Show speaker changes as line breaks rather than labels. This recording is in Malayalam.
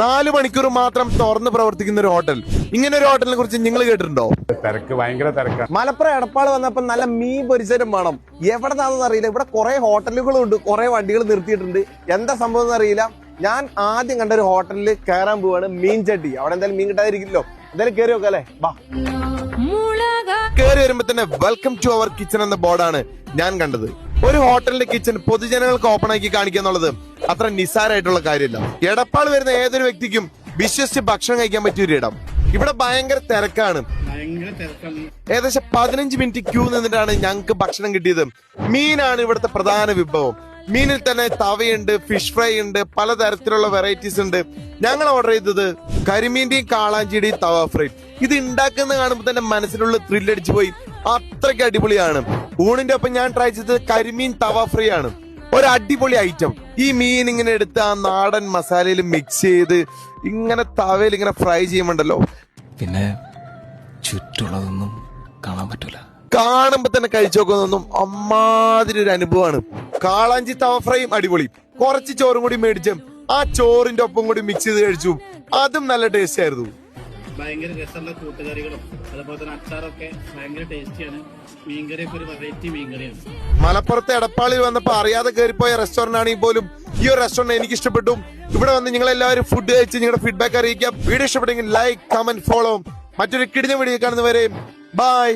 നാല് മണിക്കൂർ മാത്രം തുറന്ന് പ്രവർത്തിക്കുന്ന ഒരു ഹോട്ടൽ. ഇങ്ങനെ ഒരു ഹോട്ടലിനെ കുറിച്ച് നിങ്ങൾ കേട്ടിട്ടുണ്ടോ?
തിരക്ക് ഭയങ്കര തിരക്കാണ്
മലപ്പുറം എടപ്പാൾ വന്നപ്പോ നല്ല മീൻ പൊരിച്ചതും വേണം. എവിടെ നിന്നാണെന്ന് അറിയില്ല. ഇവിടെ കുറെ ഹോട്ടലുകളും ഉണ്ട് കുറെ വണ്ടികൾ നിർത്തിയിട്ടുണ്ട്. എന്താ സംഭവം എന്ന് അറിയില്ല. ഞാൻ ആദ്യം കണ്ട ഒരു ഹോട്ടലിൽ കയറാൻ പോവാണ് മീൻ ചട്ടി. അവിടെ എന്തായാലും മീൻ കിട്ടാതിരിക്കില്ലല്ലോ. എന്തായാലും കയറി നോക്കാം അല്ലേ? വാ.
കയറി വരുമ്പോ തന്നെ വെൽക്കം ടു അവർ കിച്ചൺ എന്ന ബോർഡാണ് ഞാൻ കണ്ടത്. ഒരു ഹോട്ടലിന്റെ കിച്ചൺ പൊതുജനങ്ങൾക്ക് ഓപ്പൺ ആക്കി കാണിക്കുക എന്നുള്ളത് അത്ര നിസ്സാരമായിട്ടുള്ള കാര്യമില്ല. എടപ്പാൾ വരുന്ന ഏതൊരു വ്യക്തിക്കും വിശ്വസിച്ച് ഭക്ഷണം കഴിക്കാൻ പറ്റിയ ഒരു ഇടം. ഇവിടെ ഭയങ്കര തിരക്കാണ്. ഏകദേശം പതിനഞ്ച് മിനിറ്റ് ക്യൂ നിന്നിട്ടാണ് ഞങ്ങൾക്ക് ഭക്ഷണം കിട്ടിയത്. മീനാണ് ഇവിടുത്തെ പ്രധാന വിഭവം. മീനിൽ തന്നെ തവയുണ്ട് ഫിഷ് ഫ്രൈ ഉണ്ട് പലതരത്തിലുള്ള വെറൈറ്റീസ് ഉണ്ട്. ഞങ്ങൾ ഓർഡർ ചെയ്തത് കരിമീന്റെയും കാളാഞ്ചിയുടെയും തവ ഫ്രൈ ഇത് ഉണ്ടാക്കുന്ന കാണുമ്പോൾ തന്നെ മനസ്സിലുള്ള ത്രില്ലടിച്ചു പോയി. അത്രയ്ക്ക് അടിപൊളിയാണ്. ഊണിന്റെ ഒപ്പം ഞാൻ ട്രൈ ചെയ്തത് കരിമീൻ തവ ഫ്രൈ ആണ്. ഒരു അടിപൊളി ഐറ്റം ഈ മീൻ ഇങ്ങനെ എടുത്ത് ആ നാടൻ മസാലയിൽ മിക്സ് ചെയ്ത് ഇങ്ങനെ തവയിൽ ഇങ്ങനെ ഫ്രൈ ചെയ്യുമ്പോണ്ടല്ലോ.
പിന്നെ ചുറ്റുള്ളതൊന്നും കാണാൻ പറ്റൂല.
കാണുമ്പോ തന്നെ കഴിച്ചു നോക്കുന്നൊന്നും അമ്മാതിരി ഒരു അനുഭവമാണ്. കാളാഞ്ചി തവ ഫ്രൈയും അടിപൊളി. കുറച്ച് ചോറും കൂടി മേടിച്ചും ആ ചോറിന്റെ ഒപ്പം കൂടി മിക്സ് ചെയ്ത് കഴിച്ചു അതും നല്ല ടേസ്റ്റ് ആയിരുന്നു.
ഭയങ്കര രസമുള്ള കൂട്ടുകറികളും അതുപോലെ തന്നെ അച്ചാറൊക്കെ ഭയങ്കര ടേസ്റ്റിയാണ് മീൻകറിയൊക്കെ ഒരു വെറൈറ്റി മീൻകറിയാണ്.
മലപ്പുറത്തെ എടപ്പാളിൽ വന്നപ്പോ അറിയാതെ കയറിപ്പോയ റെസ്റ്റോറന്റ് ആണെങ്കിൽ പോലും ഈ ഒരു റെസ്റ്റോറന്റ് എനിക്ക് ഇഷ്ടപ്പെട്ടു. ഇവിടെ വന്ന് നിങ്ങൾ എല്ലാവരും ഫുഡ് കഴിച്ച് നിങ്ങളുടെ ഫീഡ്ബാക്ക് അറിയിക്കാം. വീഡിയോ ഇഷ്ടപ്പെട്ടെങ്കിൽ ലൈക്ക് കമന്റ് ഫോളോ മറ്റൊരു കിടിഞ്ഞ വീഡിയോ കാണുന്നവരെയും ബൈ